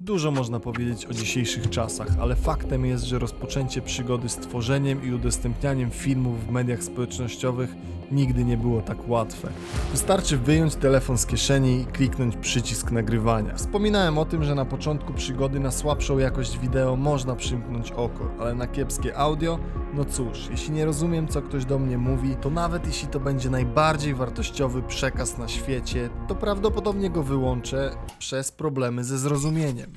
Dużo można powiedzieć o dzisiejszych czasach, ale faktem jest, że rozpoczęcie przygody z tworzeniem i udostępnianiem filmów w mediach społecznościowych nigdy nie było tak łatwe. Wystarczy wyjąć telefon z kieszeni i kliknąć przycisk nagrywania. Wspominałem o tym, że na początku przygody na słabszą jakość wideo można przymknąć oko, ale na kiepskie audio, no cóż, jeśli nie rozumiem co ktoś do mnie mówi, to nawet jeśli to będzie najbardziej wartościowy przekaz na świecie, to prawdopodobnie go wyłączę przez problemy ze zrozumieniem.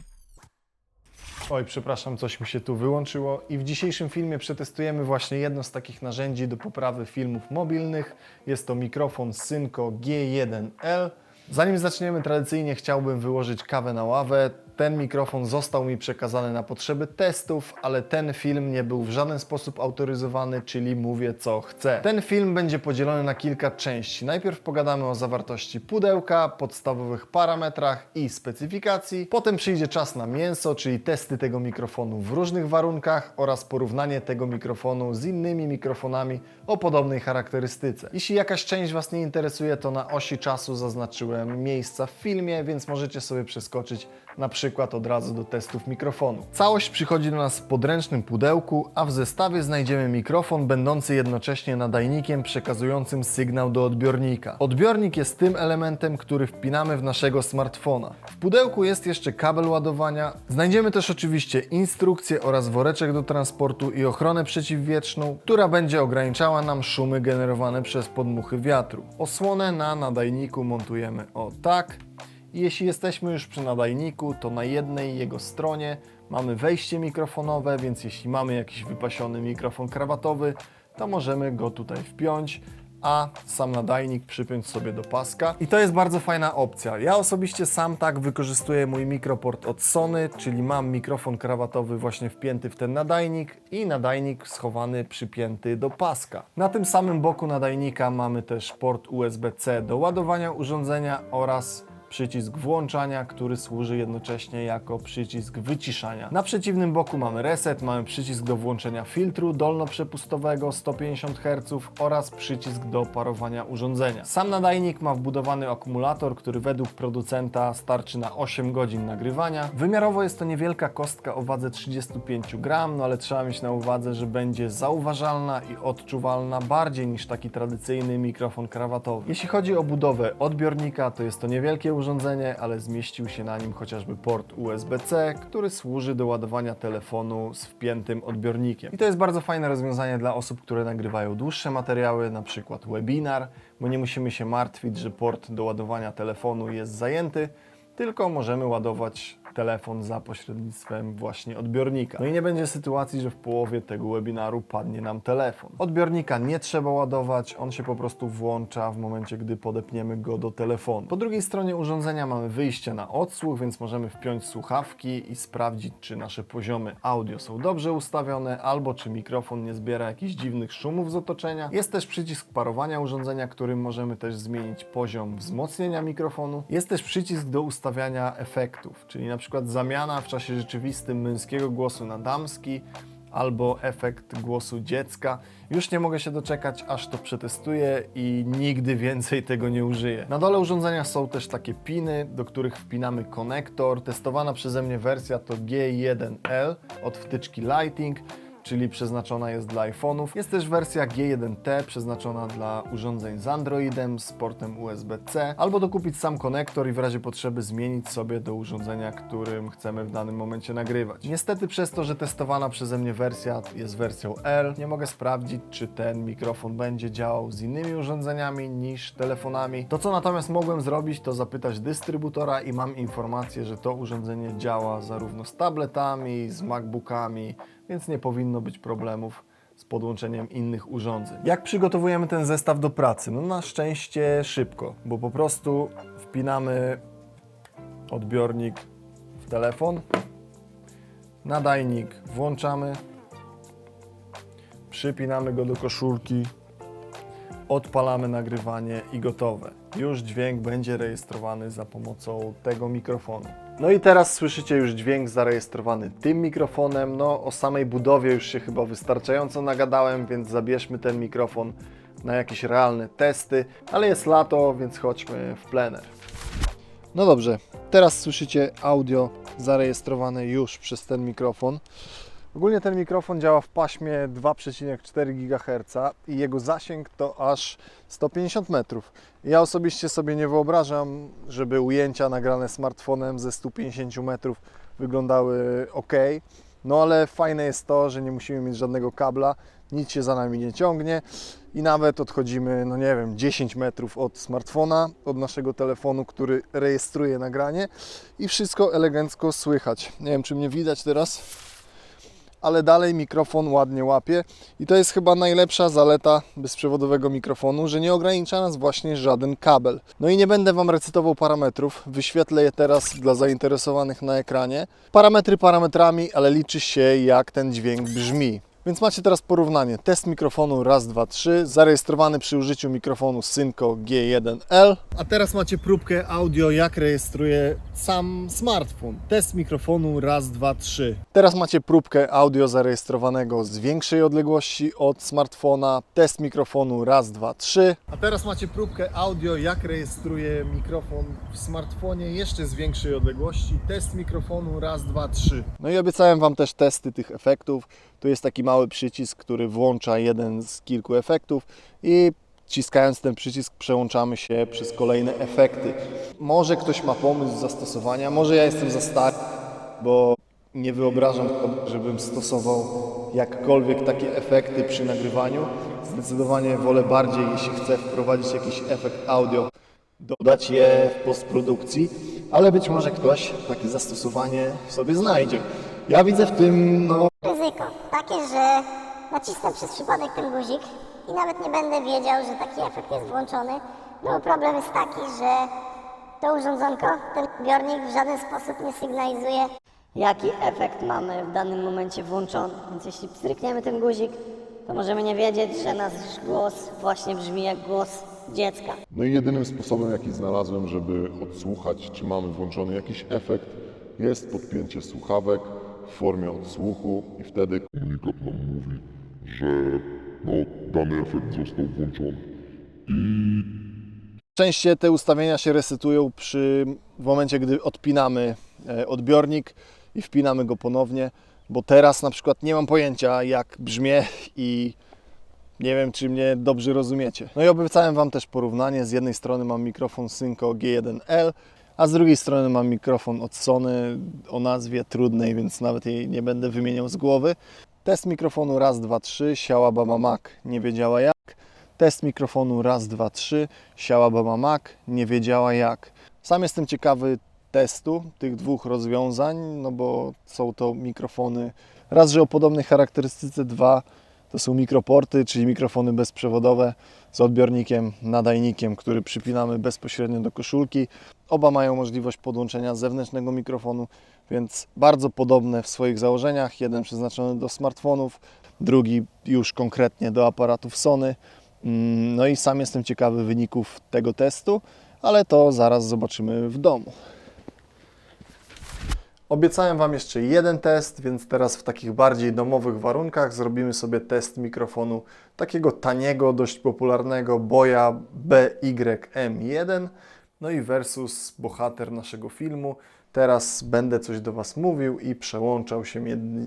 Oj, przepraszam, coś mi się tu wyłączyło. I w dzisiejszym filmie przetestujemy właśnie jedno z takich narzędzi do poprawy filmów mobilnych. Jest to mikrofon Synco G1L. Zanim zaczniemy, tradycyjnie chciałbym wyłożyć kawę na ławę. Ten mikrofon został mi przekazany na potrzeby testów, ale ten film nie był w żaden sposób autoryzowany, czyli mówię co chcę. Ten film będzie podzielony na kilka części. Najpierw pogadamy o zawartości pudełka, podstawowych parametrach i specyfikacji. Potem przyjdzie czas na mięso, czyli testy tego mikrofonu w różnych warunkach oraz porównanie tego mikrofonu z innymi mikrofonami o podobnej charakterystyce. Jeśli jakaś część Was nie interesuje, to na osi czasu zaznaczyłem miejsca w filmie, więc możecie sobie przeskoczyć na przykład od razu do testów mikrofonu. Całość przychodzi do nas w podręcznym pudełku, a w zestawie znajdziemy mikrofon będący jednocześnie nadajnikiem przekazującym sygnał do odbiornika. Odbiornik jest tym elementem, który wpinamy w naszego smartfona. W pudełku jest jeszcze kabel ładowania. Znajdziemy też oczywiście instrukcję oraz woreczek do transportu i ochronę przeciwwietrzną, która będzie ograniczała nam szumy generowane przez podmuchy wiatru. Osłonę na nadajniku montujemy o tak. Jeśli jesteśmy już przy nadajniku, to na jednej jego stronie mamy wejście mikrofonowe, więc jeśli mamy jakiś wypasiony mikrofon krawatowy, to możemy go tutaj wpiąć, a sam nadajnik przypiąć sobie do paska. I to jest bardzo fajna opcja. Ja osobiście sam tak wykorzystuję mój mikroport od Sony, czyli mam mikrofon krawatowy właśnie wpięty w ten nadajnik i nadajnik schowany, przypięty do paska. Na tym samym boku nadajnika mamy też port USB-C do ładowania urządzenia oraz przycisk włączania, który służy jednocześnie jako przycisk wyciszania. Na przeciwnym boku mamy reset, mamy przycisk do włączenia filtru dolnoprzepustowego 150 Hz oraz przycisk do parowania urządzenia. Sam nadajnik ma wbudowany akumulator, który według producenta starczy na 8 godzin nagrywania. Wymiarowo jest to niewielka kostka o wadze 35 gram, no ale trzeba mieć na uwadze, że będzie zauważalna i odczuwalna bardziej niż taki tradycyjny mikrofon krawatowy. Jeśli chodzi o budowę odbiornika, to jest to niewielkie urządzenie, ale zmieścił się na nim chociażby port USB-C, który służy do ładowania telefonu z wpiętym odbiornikiem. I to jest bardzo fajne rozwiązanie dla osób, które nagrywają dłuższe materiały, na przykład webinar, bo nie musimy się martwić, że port do ładowania telefonu jest zajęty, tylko możemy ładować telefon za pośrednictwem właśnie odbiornika. No i nie będzie sytuacji, że w połowie tego webinaru padnie nam telefon. Odbiornika nie trzeba ładować, on się po prostu włącza w momencie, gdy podepniemy go do telefonu. Po drugiej stronie urządzenia mamy wyjście na odsłuch, więc możemy wpiąć słuchawki i sprawdzić, czy nasze poziomy audio są dobrze ustawione, albo czy mikrofon nie zbiera jakichś dziwnych szumów z otoczenia. Jest też przycisk parowania urządzenia, którym możemy też zmienić poziom wzmocnienia mikrofonu. Jest też przycisk do ustawiania efektów, czyli na przykład zamiana w czasie rzeczywistym męskiego głosu na damski, albo efekt głosu dziecka. Już nie mogę się doczekać, aż to przetestuję i nigdy więcej tego nie użyję. Na dole urządzenia są też takie piny, do których wpinamy konektor. Testowana przeze mnie wersja to G1L od wtyczki Lighting czyli przeznaczona jest dla iPhone'ów. Jest też wersja G1T przeznaczona dla urządzeń z Androidem, z portem USB-C, albo dokupić sam konektor i w razie potrzeby zmienić sobie do urządzenia, którym chcemy w danym momencie nagrywać. Niestety przez to, że testowana przeze mnie wersja jest wersją R, nie mogę sprawdzić, czy ten mikrofon będzie działał z innymi urządzeniami niż telefonami. To co natomiast mogłem zrobić, to zapytać dystrybutora i mam informację, że to urządzenie działa zarówno z tabletami, z MacBookami, więc nie powinno być problemów z podłączeniem innych urządzeń. Jak przygotowujemy ten zestaw do pracy? No na szczęście szybko, bo po prostu wpinamy odbiornik w telefon, nadajnik włączamy, przypinamy go do koszulki, odpalamy nagrywanie i gotowe. Już dźwięk będzie rejestrowany za pomocą tego mikrofonu. No i teraz słyszycie już dźwięk zarejestrowany tym mikrofonem. No o samej budowie już się chyba wystarczająco nagadałem, więc zabierzmy ten mikrofon na jakieś realne testy, ale jest lato, więc chodźmy w plener. No dobrze, teraz słyszycie audio zarejestrowane już przez ten mikrofon. Ogólnie ten mikrofon działa w paśmie 2,4 GHz i jego zasięg to aż 150 metrów. Ja osobiście sobie nie wyobrażam, żeby ujęcia nagrane smartfonem ze 150 metrów wyglądały ok. No ale fajne jest to, że nie musimy mieć żadnego kabla, nic się za nami nie ciągnie i nawet odchodzimy, no nie wiem, 10 metrów od smartfona, od naszego telefonu, który rejestruje nagranie i wszystko elegancko słychać. Nie wiem, czy mnie widać teraz, ale dalej mikrofon ładnie łapie i to jest chyba najlepsza zaleta bezprzewodowego mikrofonu, że nie ogranicza nas właśnie żaden kabel. No i nie będę Wam recytował parametrów, wyświetlę je teraz dla zainteresowanych na ekranie. Parametry parametrami, ale liczy się jak ten dźwięk brzmi. Więc macie teraz porównanie. Test mikrofonu raz, dwa, trzy, zarejestrowany przy użyciu mikrofonu Synco G1L. A teraz macie próbkę audio, jak rejestruje sam smartfon. Test mikrofonu raz, dwa, trzy. Teraz macie próbkę audio zarejestrowanego z większej odległości od smartfona. Test mikrofonu raz, dwa, trzy. A teraz macie próbkę audio, jak rejestruje mikrofon w smartfonie jeszcze z większej odległości. Test mikrofonu raz, dwa, trzy. No i obiecałem Wam też testy tych efektów. Tu jest taki mały przycisk, który włącza jeden z kilku efektów i Wciskając ten przycisk przełączamy się przez kolejne efekty. Może ktoś ma pomysł zastosowania, może ja jestem za stary, bo nie wyobrażam sobie, żebym stosował jakkolwiek takie efekty przy nagrywaniu. Zdecydowanie wolę bardziej, jeśli chcę wprowadzić jakiś efekt audio, dodać je w postprodukcji, ale być może ktoś takie zastosowanie sobie znajdzie. Ja widzę w tym no, Ryzyko takie, że nacisnę przez przypadek ten guzik i nawet nie będę wiedział, że taki efekt jest włączony. No problem jest taki, że to urządzonko, ten odbiornik w żaden sposób nie sygnalizuje jaki efekt mamy w danym momencie włączony. Więc jeśli pstrykniemy ten guzik, to możemy nie wiedzieć, że nasz głos właśnie brzmi jak głos dziecka. No i jedynym sposobem, jaki znalazłem, żeby odsłuchać, czy mamy włączony jakiś efekt, jest podpięcie słuchawek w formie odsłuchu i wtedy komunikat nam mówi, że no, dany efekt został włączony. Częściej te ustawienia się resetują przy w momencie, gdy odpinamy e, odbiornik i wpinamy go ponownie, bo teraz na przykład nie mam pojęcia jak brzmię i nie wiem czy mnie dobrze rozumiecie. No i obiecałem Wam też porównanie. Z jednej strony mam mikrofon Synco G1L, a z drugiej strony mam mikrofon od Sony o nazwie trudnej, więc nawet jej nie będę wymieniał z głowy. Test mikrofonu raz, dwa, trzy, siała Bama Mac, nie wiedziała jak. Test mikrofonu raz, dwa, trzy, siała Bama Mac, nie wiedziała jak. Sam jestem ciekawy testu tych dwóch rozwiązań, no bo są to mikrofony raz, że o podobnej charakterystyce, dwa, to są mikroporty, czyli mikrofony bezprzewodowe z odbiornikiem, nadajnikiem, który przypinamy bezpośrednio do koszulki. Oba mają możliwość podłączenia zewnętrznego mikrofonu, więc bardzo podobne w swoich założeniach. Jeden przeznaczony do smartfonów, drugi już konkretnie do aparatów Sony. Mm, No i sam jestem ciekawy wyników tego testu, ale to zaraz zobaczymy w domu. Obiecałem Wam jeszcze jeden test, więc teraz w takich bardziej domowych warunkach zrobimy sobie test mikrofonu takiego taniego, dość popularnego Boya BYM1. No i versus bohater naszego filmu. Teraz będę coś do Was mówił i przełączał się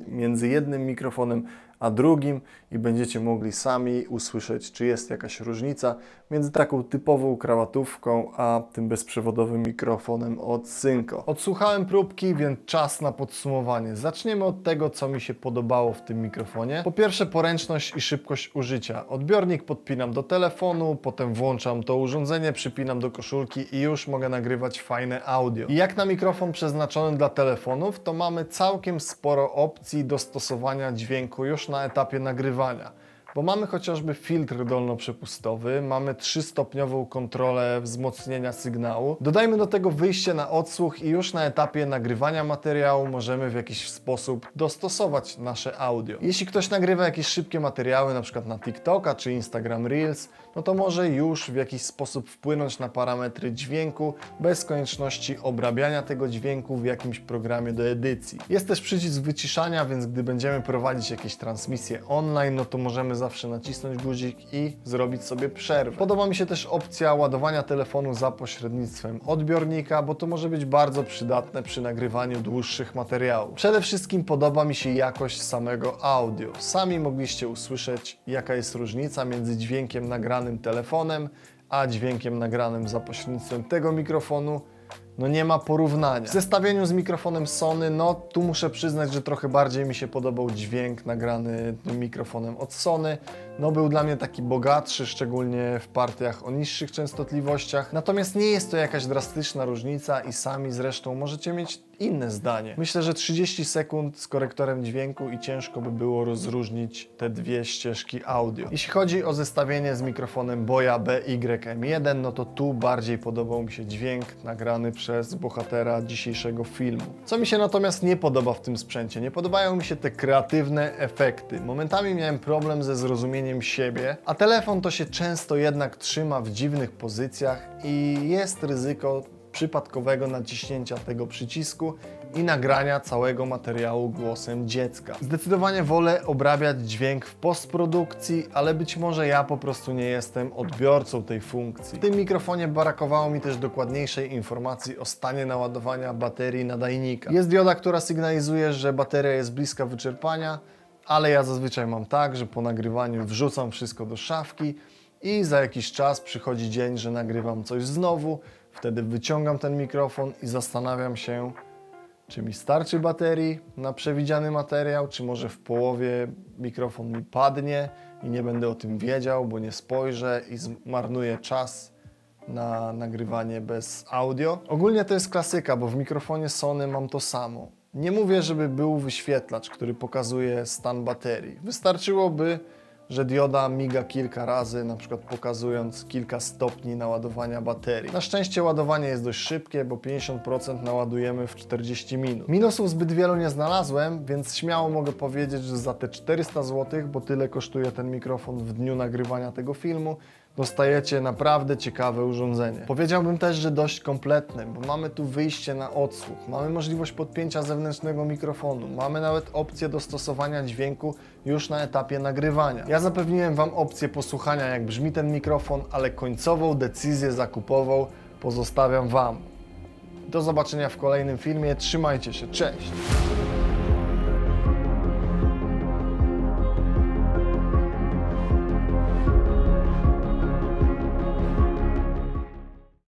między jednym mikrofonem a drugim i będziecie mogli sami usłyszeć, czy jest jakaś różnica między taką typową krawatówką, a tym bezprzewodowym mikrofonem od Synco. Odsłuchałem próbki, więc czas na podsumowanie. Zaczniemy od tego, co mi się podobało w tym mikrofonie. Po pierwsze poręczność i szybkość użycia. Odbiornik podpinam do telefonu, potem włączam to urządzenie, przypinam do koszulki i już mogę nagrywać fajne audio. I jak na mikrofon przeznaczony dla telefonów, to mamy całkiem sporo opcji dostosowania dźwięku już na etapie nagrywania. Bo mamy chociażby filtr dolnoprzepustowy, mamy trzystopniową kontrolę wzmocnienia sygnału. Dodajmy do tego wyjście na odsłuch i już na etapie nagrywania materiału możemy w jakiś sposób dostosować nasze audio. Jeśli ktoś nagrywa jakieś szybkie materiały, na przykład na TikToka czy Instagram Reels, no to może już w jakiś sposób wpłynąć na parametry dźwięku bez konieczności obrabiania tego dźwięku w jakimś programie do edycji. Jest też przycisk wyciszania, więc gdy będziemy prowadzić jakieś transmisje online, no to możemy zawsze nacisnąć guzik i zrobić sobie przerwę. Podoba mi się też opcja ładowania telefonu za pośrednictwem odbiornika, bo to może być bardzo przydatne przy nagrywaniu dłuższych materiałów. Przede wszystkim podoba mi się jakość samego audio. Sami mogliście usłyszeć, jaka jest różnica między dźwiękiem nagranym telefonem, a dźwiękiem nagranym za pośrednictwem tego mikrofonu no nie ma porównania. W zestawieniu z mikrofonem Sony, no tu muszę przyznać, że trochę bardziej mi się podobał dźwięk nagrany tym mikrofonem od Sony. No był dla mnie taki bogatszy, szczególnie w partiach o niższych częstotliwościach. Natomiast nie jest to jakaś drastyczna różnica i sami zresztą możecie mieć inne zdanie. Myślę, że 30 sekund z korektorem dźwięku i ciężko by było rozróżnić te dwie ścieżki audio. Jeśli chodzi o zestawienie z mikrofonem Boya BYM1, no to tu bardziej podobał mi się dźwięk nagrany przez bohatera dzisiejszego filmu. Co mi się natomiast nie podoba w tym sprzęcie? Nie podobają mi się te kreatywne efekty. Momentami miałem problem ze zrozumieniem siebie, a telefon to się często jednak trzyma w dziwnych pozycjach i jest ryzyko przypadkowego naciśnięcia tego przycisku i nagrania całego materiału głosem dziecka. Zdecydowanie wolę obrabiać dźwięk w postprodukcji, ale być może ja po prostu nie jestem odbiorcą tej funkcji. W tym mikrofonie brakowało mi też dokładniejszej informacji o stanie naładowania baterii nadajnika. Jest dioda, która sygnalizuje, że bateria jest bliska wyczerpania, ale ja zazwyczaj mam tak, że po nagrywaniu wrzucam wszystko do szafki i za jakiś czas przychodzi dzień, że nagrywam coś znowu, wtedy wyciągam ten mikrofon i zastanawiam się, czy mi starczy baterii na przewidziany materiał, czy może w połowie mikrofon mi padnie i nie będę o tym wiedział, bo nie spojrzę i zmarnuję czas na nagrywanie bez audio. Ogólnie to jest klasyka, bo w mikrofonie Sony mam to samo. Nie mówię, żeby był wyświetlacz, który pokazuje stan baterii. Wystarczyłoby, że dioda miga kilka razy, na przykład pokazując kilka stopni naładowania baterii. Na szczęście ładowanie jest dość szybkie, bo 50% naładujemy w 40 minut. Minusów zbyt wielu nie znalazłem, więc śmiało mogę powiedzieć, że za te 400 zł, bo tyle kosztuje ten mikrofon w dniu nagrywania tego filmu, dostajecie naprawdę ciekawe urządzenie. Powiedziałbym też, że dość kompletne, bo mamy tu wyjście na odsłuch, mamy możliwość podpięcia zewnętrznego mikrofonu, mamy nawet opcję dostosowania dźwięku już na etapie nagrywania. Ja zapewniłem Wam opcję posłuchania, jak brzmi ten mikrofon, ale końcową decyzję zakupową pozostawiam Wam. Do zobaczenia w kolejnym filmie, trzymajcie się, cześć!